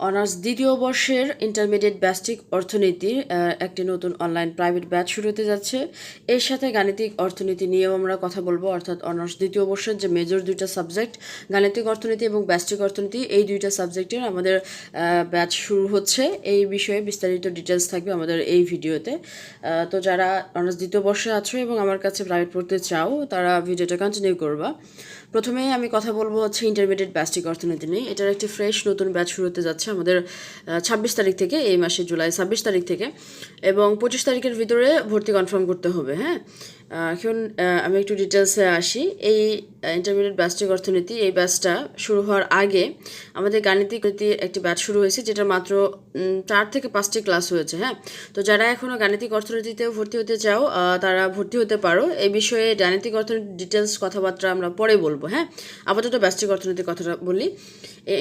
Honours দ্বিতীয় বর্ষের intermediate ব্যাস্টিক অর্থনীতির একটি নতুন অনলাইন প্রাইভেট ব্যাচ শুরু হতে যাচ্ছে। এর সাথে গাণিতিক অর্থনীতি নিয়েও আমরা কথা বলব, অর্থাৎ অনার্স দ্বিতীয় বর্ষের যে মেজর দুইটা সাবজেক্ট গাণিতিক অর্থনীতি এবং ব্যাস্টিক অর্থনীতি, এই দুইটা সাবজেক্টের আমাদের ব্যাচ শুরু হচ্ছে। এই বিষয়ে বিস্তারিত ডিটেলস থাকবে আমাদের এই ভিডিওতে। তো যারা অনার্স দ্বিতীয় বর্ষে আছো এবং আমার কাছে প্রাইভেট পড়তে চাও, তারা ভিডিওটা কন্টিনিউ করবা। প্রথমেই আমি কথা বলব হচ্ছে ইন্টারমিডিয়েট ব্যাস্টিক অর্থনীতি নিয়ে। এটার একটি ফ্রেশ নতুন ব্যাচ শুরু হতে যাচ্ছে আমাদের ছাব্বিশ তারিখ থেকে এই মাসে জুলাই, ছাব্বিশ তারিখ থেকে। এবং পঁচিশ তারিখের ভিতরে ভর্তি কনফার্ম করতে হবে হ্যাঁ? এখন আমি একটু ডিটেলসে আসি। এই ইন্টারমিডিয়েট ব্যাস্টিক অর্থনীতি, এই ব্যাচটা শুরু হওয়ার আগে আমাদের গাণিতিক একটি ব্যাচ শুরু হয়েছে, যেটা মাত্র চার থেকে পাঁচটি ক্লাস হয়েছে হ্যাঁ? তো যারা এখনও গাণিতিক অর্থনীতিতেও ভর্তি হতে চাও তারা ভর্তি হতে পারো। এই বিষয়ে গাণিতিক অর্থনীতি ডিটেলস কথাবার্তা আমরা পরে বলব। হ্যাঁ? আপাতত ব্যস্তিক অর্থনীতির কথাটা বলি।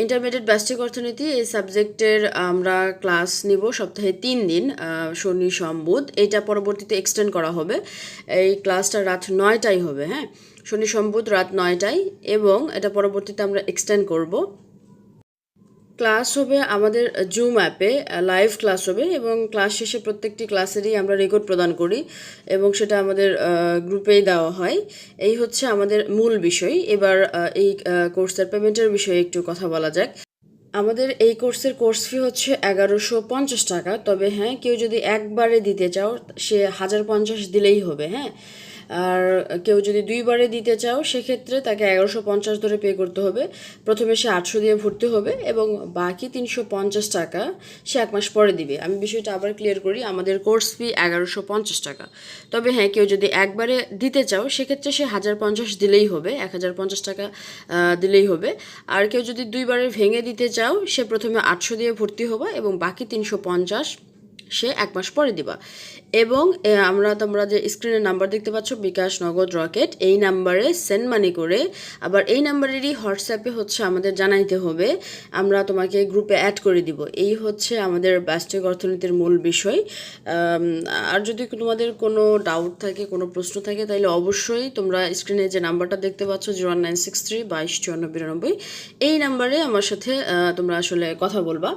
ইন্টারমিডিয়েট ব্যস্তিক অর্থনীতি এই সাবজেক্টের আমরা ক্লাস নিব সপ্তাহে তিন দিন শনি সোম বুধ এটা পরবর্তীতে এক্সটেন্ড করা হবে। এই ক্লাসটা রাত নয়টাই হবে হ্যাঁ? শনি, সম্বুধ রাত নয়টায় এবং এটা পরবর্তীতে আমরা এক্সটেন্ড করব। ক্লাস হবে আমাদের জুম অ্যাপে লাইভ ক্লাস হবে এবং ক্লাস শেষে প্রত্যেকটি ক্লাসেরই আমরা রেকর্ড প্রদান করি এবং সেটা আমাদের গ্রুপেই দেওয়া হয়। এই হচ্ছে আমাদের মূল বিষয়। এবার এই কোর্সের পেমেন্টের বিষয়ে একটু কথা বলা যাক। আমাদের এই কোর্সের কোর্স ফি হচ্ছে এগারোশো পঞ্চাশ টাকা। তবে হ্যাঁ কেউ যদি একবারে দিতে চাও, সে হাজার পঞ্চাশ দিলেই হবে হ্যাঁ? আর কেউ যদি দুইবারে দিতে চাও, সেক্ষেত্রে তাকে এগারোশো পঞ্চাশ ধরে পে করতে হবে। প্রথমে সে আটশো দিয়ে ভর্তি হবে এবং বাকি তিনশো পঞ্চাশ টাকা সে এক মাস পরে দিবে। আমি বিষয়টা আবার ক্লিয়ার করি, আমাদের কোর্স ফি এগারোশো পঞ্চাশ টাকা। তবে হ্যাঁ কেউ যদি একবারে দিতে চাও, সেক্ষেত্রে সে হাজার পঞ্চাশ দিলেই হবে এক হাজার পঞ্চাশ টাকা দিলেই হবে। আর কেউ যদি দুইবারে ভেঙে দিতে চাও, সে প্রথমে আটশো দিয়ে ভর্তি হবে এবং বাকি তিনশো পঞ্চাশ সে এক মাস পরে দিবা। এবং আমরা তোমরা যে স্ক্রিনের নাম্বার দেখতে পাচ্ছ, বিকাশ নগদ রকেট, এই নাম্বারে সেন্ড মানি করে, আবার এই নাম্বারেরই হোয়াটসঅ্যাপে হচ্ছে আমাদের জানাইতে হবে, আমরা তোমাকে গ্রুপে অ্যাড করে দিব। এই হচ্ছে আমাদের ব্যস্তিক অর্থনীতির মূল বিষয়। আর যদি তোমাদের কোনো ডাউট থাকে, কোনো প্রশ্ন থাকে তাহলে অবশ্যই তোমরা স্ক্রিনে যে নাম্বারটা দেখতে পাচ্ছ জিরো নাইন সিক্স থ্রি বাইশ চুয়ান্ন বিরানব্বই, এই নাম্বারে আমার সাথে তোমরা আসলে কথা বলবা।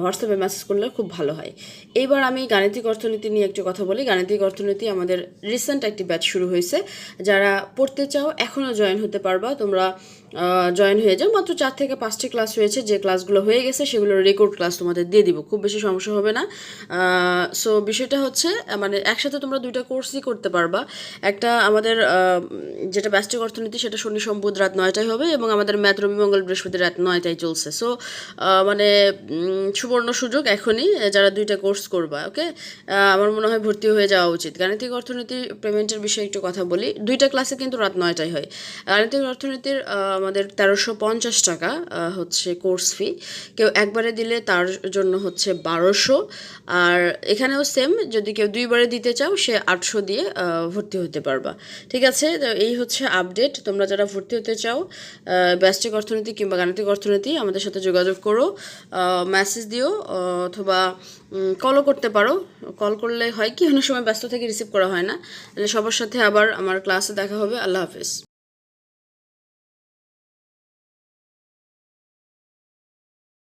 হোয়াটসঅ্যাপে মেসেজ করলে খুব ভালো হয়। এইবার আমি গাণিতিক অর্থনীতি নিয়ে একটু কথা বলি। গাণিতিক অর্থনীতি আমাদের রিসেন্ট একটি ব্যাচ শুরু হয়েছে। যারা পড়তে চাও এখনও জয়েন হতে পারবা। তোমরা জয়েন হয়ে যাও। মাত্র চার থেকে পাঁচটি ক্লাস হয়েছে। যে ক্লাসগুলো হয়ে গেছে, সেগুলোর রেকর্ড ক্লাস তোমাদের দিয়ে দিব। খুব বেশি সমস্যা হবে না। সো বিষয়টা হচ্ছে মানে একসাথে তোমরা দুইটা কোর্সই করতে পারবা। একটা আমাদের যেটা ব্যস্তিক অর্থনীতি, সেটা শনি সম্বুধ রাত নয়টায় হবে এবং আমাদের ম্যাথ রবি মঙ্গল বৃহস্পতি রাত নয়টায় চলছে। সো মানে সুবর্ণ সুযোগ এখনই। যারা দুইটা কোর্স করবা ওকে আমার মনে হয় ভর্তি হয়ে যাওয়া উচিত। গাণিতিক অর্থনীতি পেমেন্টের বিষয়ে একটু কথা বলি। দুইটা ক্লাসে কিন্তু রাত নয়টায় হয়। গাণিতিক অর্থনীতির আমাদের তেরোশো পঞ্চাশ টাকা হচ্ছে কোর্স ফি কেউ একবারে দিলে তার জন্য হচ্ছে বারোশো। আর এখানেও সেম যদি কেউ দুইবারে দিতে চাও, সে আটশো দিয়ে ভর্তি হতে পারবা। ঠিক আছে? তো এই হচ্ছে আপডেট তোমরা যারা ভর্তি হতে চাও ব্যস্তিক অর্থনীতি কিংবা গাণিতিক অর্থনীতি, আমাদের সাথে যোগাযোগ করো। মেসেজ দিও, অথবা কলও করতে পারো। কল করলে হয় কি, অনেক সময় ব্যস্ত থেকে রিসিভ করা হয় না। তাহলে সবার সাথে আবার আমার ক্লাসে দেখা হবে। আল্লাহ হাফেজ।